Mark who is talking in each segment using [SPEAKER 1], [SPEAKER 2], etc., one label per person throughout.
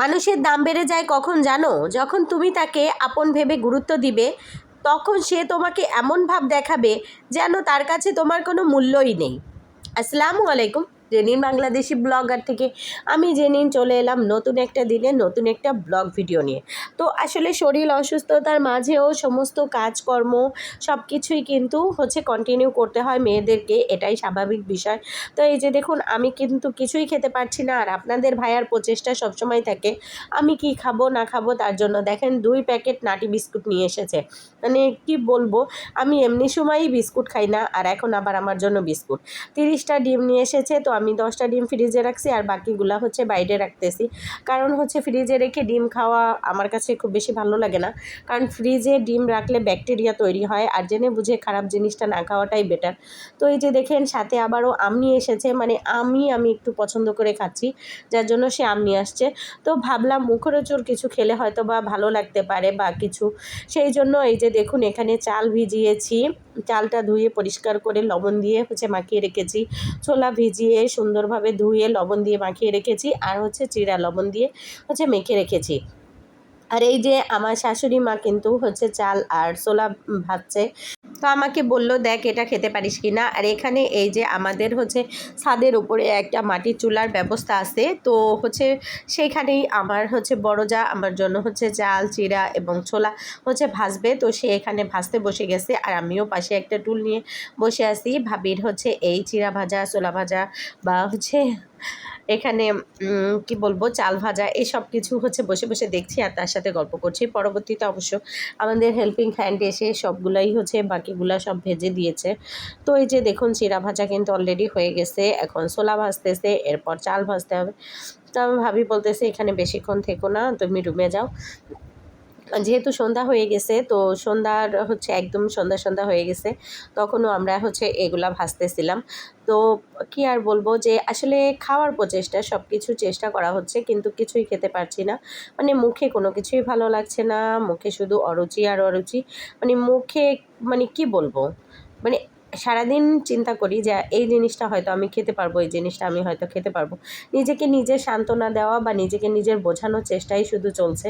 [SPEAKER 1] মানুষের দাম বেড়ে যায় কখন জানো? যখন তুমি তাকে আপন ভেবে গুরুত্ব দিবে, তখন সে তোমাকে এমন ভাব দেখাবে যেন তার কাছে তোমার কোনো মূল্যই নেই। আসসালামু আলাইকুম। জেনিন বাংলাদেশি ব্লগার থেকে আমি জেনিন চলে এলাম নতুন একটা দিনে, নতুন একটা ব্লগ ভিডিও নিয়ে। তো আসলে শরীর অসুস্থতার মাঝেও সমস্ত কাজকর্ম সব কিছুই কিন্তু হচ্ছে কন্টিনিউ করতে হয় মেয়েদেরকে, এটাই স্বাভাবিক বিষয়। তো এই যে দেখুন, আমি কিন্তু কিছুই খেতে পারছি না, আর আপনাদের ভাইয়ার প্রচেষ্টা সবসময় থাকে, আমি কি খাব, না খাব তার জন্য। দেখেন, দুই প্যাকেট নাটি বিস্কুট নিয়ে এসেছে। মানে কি বলব, আমি এমনি সময়ই বিস্কুট খাই না, আর এখন আবার আমার জন্য বিস্কুট। তিরিশটা ডিম নিয়ে এসেছে, তো আমি দশটা ডিম ফ্রিজে রাখছি আর বাকিগুলা হচ্ছে বাইরে রাখতেছি। কারণ হচ্ছে ফ্রিজে রেখে ডিম খাওয়া আমার কাছে খুব বেশি ভালো লাগে না। কারণ ফ্রিজে ডিম রাখলে ব্যাকটেরিয়া তৈরি হয় আর জেনে বুঝে খারাপ জিনিসটা না খাওয়াটাই বেটার তো এই যে দেখেন, সাথে আবারও আম নিয়ে এসেছে মানে আমি আমি একটু পছন্দ করে খাচ্ছি, যার জন্য সে আম নিয়ে আসছে। তো ভাবলাম মুখরোচর কিছু খেলে হয়তো বা ভালো লাগতে পারে বা কিছু। সেই জন্য এই যে দেখুন, এখানে চাল ভিজিয়েছি। চালটা ধুয়ে পরিষ্কার করে লবণ দিয়ে হচ্ছে মাখিয়ে রেখেছি। ছোলা ভিজিয়ে সুন্দরভাবে ধুয়ে লবণ দিয়ে মাখিয়ে রেখেছি আর হচ্ছে চিরা লবণ দিয়ে হচ্ছে মেখে রেখেছি। আর এই যে আমার শাশুড়ি মা কিন্তু হচ্ছে চাল আর ছোলা ভাজছে, তো আমাকে বলল, দেখ, এটা খেতে পারিস কি না? আর এখানে এই যে আমাদের হচ্ছে ছাদের উপরে একটা মাটির চুলার ব্যবস্থা আছে, তো হচ্ছে সেইখানেই আমার হচ্ছে বড় যা, আমার জন্য হচ্ছে চাল চিরা এবং ছোলা হচ্ছে ভাজবে, তো সে এখানে ভাজতে বসে গেছে। আর আমিও পাশে একটা টুল নিয়ে বসে আছি, ভাবির হচ্ছে এই চিরা ভাজা, ছোলা ভাজা বা হচ্ছে এখানে কি বলব, চাল ভাজা এই সব কিছু হচ্ছে বসে বসে দেখছি আর তার সাথে গল্প করছি। পরবর্তীতে অবশ্য আমাদের হেল্পিং হ্যান্ড এসে সবগুলাই হচ্ছে বাকিগুলা সব ভেজে দিয়েছে। তো এই যে দেখুন, চিরা ভাজা কিন্তু অলরেডি হয়ে গেছে, এখন ছোলা ভাজতেছে, এরপর চাল ভাজতে হবে। তো আমি ভাবি বলতেছে, এখানে বেশিক্ষণ থেকো না, তুমি রুমে যাও। যেহেতু সন্ধ্যা হয়ে গেছে, তো সন্ধ্যার হচ্ছে একদম সন্ধ্যা সন্ধ্যা হয়ে গেছে, তখনও আমরা হচ্ছে এগুলা ভাসতেছিলাম তো কি আর বলব যে আসলে খাওয়ার প্রচেষ্টা সব কিছু চেষ্টা করা হচ্ছে, কিন্তু কিছুই খেতে পারছি না। মানে মুখে কোনো কিছুই ভালো লাগছে না, মুখে শুধু অরুচি আর অরুচি। মানে মুখে মানে কি বলব? মানে সারাদিন চিন্তা করি যে এই জিনিসটা হয়তো আমি খেতে পারব, এই জিনিসটা আমি হয়তো খেতে পারব। নিজেকে নিজে সান্ত্বনা দেওয়া বা নিজেকে নিজের বোঝানোর চেষ্টাই শুধু চলছে।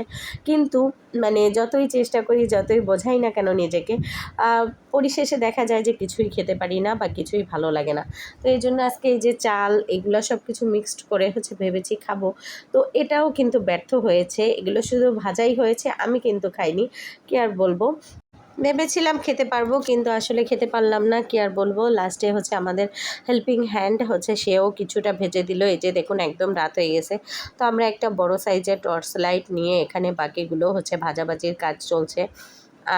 [SPEAKER 1] কিন্তু মানে যতই চেষ্টা করি, যতই বোঝাই না কেন নিজেকে পরিশেষে দেখা যায় যে কিছুই খেতে পারি না বা কিছুই ভালো লাগে না। তো এই জন্য আজকে এই যে চাল, এগুলো সব কিছু মিক্সড করে হচ্ছে ভেবেছি খাব। তো এটাও কিন্তু ব্যর্থ হয়েছে। এগুলো শুধু ভাজাই হয়েছে, আমি কিন্তু খাইনি। কি আর বলব? ভেবেছিলাম খেতে পারব, কিন্তু আসলে খেতে পারলাম না। কি আর বলব? লাস্টে হচ্ছে আমাদের হেল্পিং হ্যান্ড হচ্ছে, সেও কিছুটা ভেজে দিল। এই যে দেখুন, একদম রাত হয়ে গেছে। তো আমরা একটা বড় সাইজের টর্চ লাইট নিয়ে এখানে বাকিগুলো হচ্ছে ভাজাভাজির কাজ চলছে।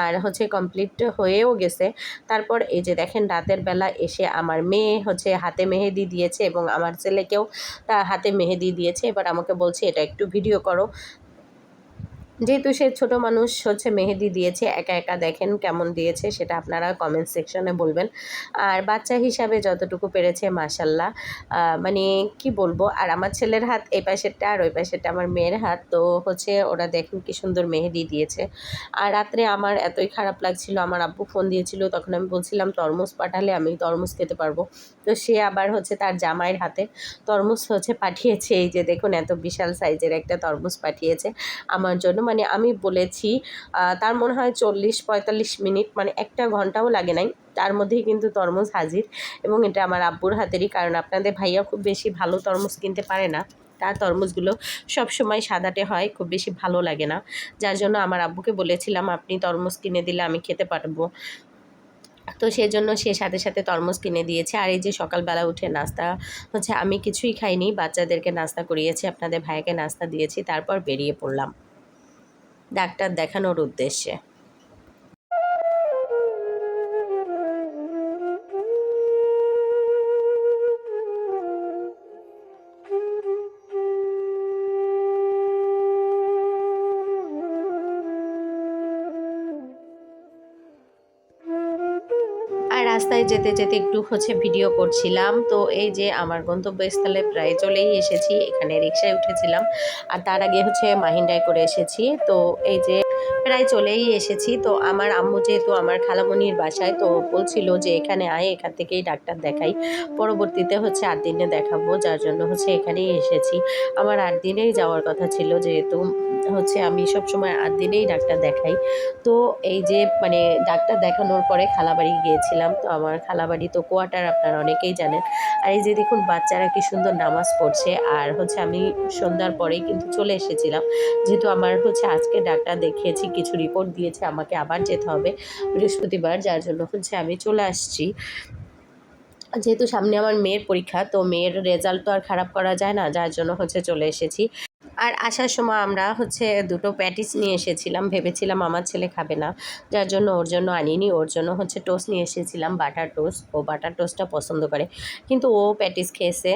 [SPEAKER 1] আর হচ্ছে কমপ্লিট হয়েও গেছে। তারপর এই যে দেখেন, রাতের বেলা এসে আমার মেয়ে হচ্ছে হাতে মেহেদি দিয়েছে এবং আমার ছেলেকেও হাতে মেহেদি দিয়েছে। এবার আমাকে বলছে, এটা একটু ভিডিও করো। যেহেতু সে ছোট মানুষ হচ্ছে মেহেদি দিয়েছে, একা একা দেখেন কেমন দিয়েছে সেটা আপনারা কমেন্ট সেকশনে বলবেন। আর বাচ্চা হিসাবে যতটুকু পেরেছে মাসাল্লাহ মানে কি বলব, আর আমার ছেলের হাত এই পাশেরটা আর ওই পাশেরটা আমার মেয়ের হাত, তো হচ্ছে ওরা দেখেন কি সুন্দর মেহেদি দিয়েছে। আর রাত্রে আমার এতই খারাপ লাগছিল, আমার আব্বু ফোন দিয়েছিল, তখন আমি বলছিলাম, তরমুজ পাঠালে আমি তরমুজ খেতে পারব। তো সে আবার হচ্ছে তার জামাইয়ের হাতে তরমুজ হচ্ছে পাঠিয়েছে, এই যে দেখুন এত বিশাল সাইজের একটা তরমুজ পাঠিয়েছে। আমার জন্য মানে আমি বলেছি তার মনে হয় চল্লিশ পঁয়তাল্লিশ মিনিট মানে একটা ঘন্টাও লাগে নাই। তার মধ্যেই কিন্তু তরমুজ হাজির এবং এটা আমার আব্বুর হাতেরই, কারণ আপনাদের ভাইয়া খুব বেশি ভালো তরমুজ কিনতে পারে না। তার তরমুজগুলো সব সময় সাদাটে হয়, খুব বেশি ভালো লাগে না। যার জন্য আমার আব্বুকে বলেছিলাম, আপনি তরমুজ কিনে দিলে আমি খেতে পারব। তো সেজন্য সে সাথে সাথে তরমুজ কিনে দিয়েছে। আর এই যে সকালবেলা উঠে নাস্তা, হচ্ছে আমি কিছুই খাইনি, বাচ্চাদেরকে নাস্তা করিয়েছি, আপনাদের ভাইকে নাস্তা দিয়েছি, তারপর বেরিয়ে পড়লাম। ডাক্তার দেখানোর উদ্দেশ্যে। রাস্তায় যেতে যেতে একটু হচ্ছে ভিডিও করছিলাম। তো এই যে আমার গন্তব্যস্থলে প্রায় চলেই এসেছি, এখানে রিক্সায় উঠেছিলাম। আর তার আগে হচ্ছে মাহিন্দায় করে এসেছি। তো এই যে প্রায় চলেই এসেছি। তো আমার আম্মু যেহেতু আমার খালামণির বাসায়, তো বলছিল যে এখানে আয়, এখান থেকেই ডাক্তার দেখাই। পরবর্তীতে হচ্ছে আট দিনে দেখাবো, যার জন্য হচ্ছে এখানেই এসেছি। আমার আট দিনেই যাওয়ার কথা ছিল যেহেতু হচ্ছে আমি সব সময় আট দিনেই ডাক্তার দেখাই। তো এই যে মানে ডাক্তার দেখানোর পরে খালাবাড়ি গিয়েছিলাম। তো আমার খালাবাড়ি তো কোয়ার্টার আপনারা অনেকেই জানেন। আর এই যে দেখুন বাচ্চারা কি সুন্দর নামাজ পড়ছে। আর হচ্ছে আমি সন্ধ্যার পরেই কিন্তু চলে এসেছিলাম। যেহেতু আমার হচ্ছে আজকে ডাক্তার দেখিয়েছি, কিছু রিপোর্ট দিয়েছে, আমাকে আবার যেতে হবে বৃহস্পতিবার। যার জন্য হচ্ছে আমি চলে আসছি। যেহেতু সামনে আমার মেয়ের পরীক্ষা, তো মেয়ের রেজাল্ট তো আর খারাপ করা যায় না। যার জন্য হচ্ছে চলে এসেছি। আর আসার সময় আমরা হচ্ছে দুটো প্যাটিস নিয়ে এসেছিলাম, ভেবেছিলাম আমার ছেলে খাবে না। যার জন্য ওর জন্য আনিনি, ওর জন্য হচ্ছে টোস্ট নিয়ে এসেছিলাম, বাটার টোস্ট। ও বাটার টোস্টটা পছন্দ করে। কিন্তু ও প্যাটিস খেয়েছে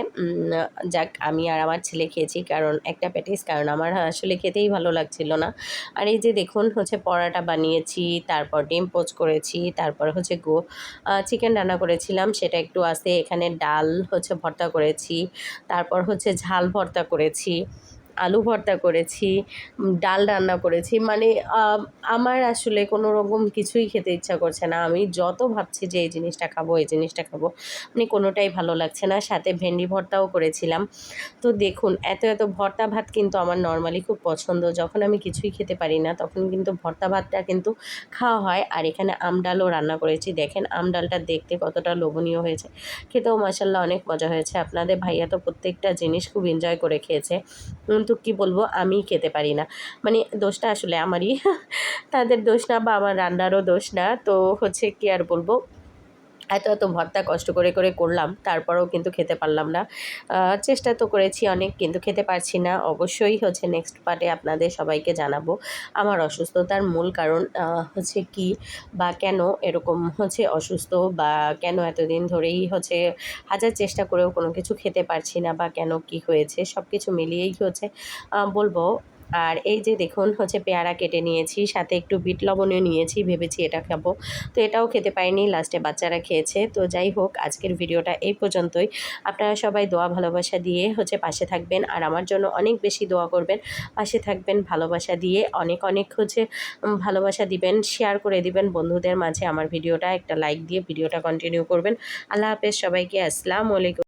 [SPEAKER 1] যাক আমি আর আমার ছেলে খেয়েছি, কারণ একটা প্যাটিস, কারণ আমার আসলে খেতেই ভালো লাগছিল না। আর এই যে দেখুন হচ্ছে পরাটা বানিয়েছি, তারপর ডিম পোচ করেছি, তারপর হচ্ছে গো চিকেন রান্না করেছিলাম, সেটা একটু আছে। এখানে ডাল হচ্ছে ভর্তা করেছি, তারপর হচ্ছে ঝাল ভর্তা করেছি। আলু ভর্তা করেছি ডাল রান্না করেছি। মানে আমার আসলে কোনো রকম কিছুই খেতে ইচ্ছা করছে না। আমি যত ভাবছি যে এই জিনিসটা খাব, এই জিনিসটা খাব মানে কোনোটাই ভালো লাগছে না। সাথে ভেন্ডি ভর্তাও করেছিলাম। তো দেখুন, এত এত ভর্তা ভাত কিন্তু আমার নর্মালি খুব পছন্দ। যখন আমি কিছুই খেতে পারি না, তখন কিন্তু ভর্তা ভাতটা কিন্তু খাওয়া হয়। আর এখানে আমডালও রান্না করেছি। দেখেন আমডালটা দেখতে কতটা লোভনীয় হয়েছে। খেতেও মাসাল্লাহ অনেক মজা হয়েছে। আপনাদের ভাইয়া তো প্রত্যেকটা জিনিস খুব এনজয় করে খেয়েছে। কিন্তু কি বলব আমি খেতে পারি না। মানে দোষটা আসলে আমারই। তাদের দোষ না বা আমার রান্নারও দোষ না। তো হচ্ছে কি আর বলব এত এত ভর্তা কষ্ট করে করে করলাম, তারপরেও কিন্তু খেতে পারলাম না। চেষ্টা তো করেছি অনেক, কিন্তু খেতে পারছি না। অবশ্যই হচ্ছে নেক্সট পার্টে আপনাদের সবাইকে জানাব। আমার অসুস্থতার মূল কারণ হচ্ছে কি বা কেন এরকম হচ্ছে অসুস্থ বা কেন এতদিন ধরেই হচ্ছে হাজার চেষ্টা করেও কোনো কিছু খেতে পারছি না বা কেন কি হয়েছে সব কিছু মিলিয়েই হচ্ছে বলব আর এই যে দেখুন, হচ্ছে পেয়ারা কেটে নিয়েছি, সাথে একটু বিট লবণও নিয়েছি, ভেবেছি এটা খাব। তো এটাও খেতে পাইনি লাস্টে বাচ্চারা খেয়েছে। তো যাই হোক, আজকের ভিডিওটা এই পর্যন্তই। আপনারা সবাই দোয়া, ভালোবাসা দিয়ে হচ্ছে পাশে থাকবেন আর আমার জন্য অনেক বেশি দোয়া করবেন। পাশে থাকবেন, ভালোবাসা দিয়ে অনেক অনেক হচ্ছে ভালোবাসা দিবেন শেয়ার করে দিবেন বন্ধুদের মাঝে। আমার ভিডিওটা একটা লাইক দিয়ে ভিডিওটা কন্টিনিউ করবেন। আল্লাহ হাফেজ সবাইকে, আসসালামু আলাইকুম।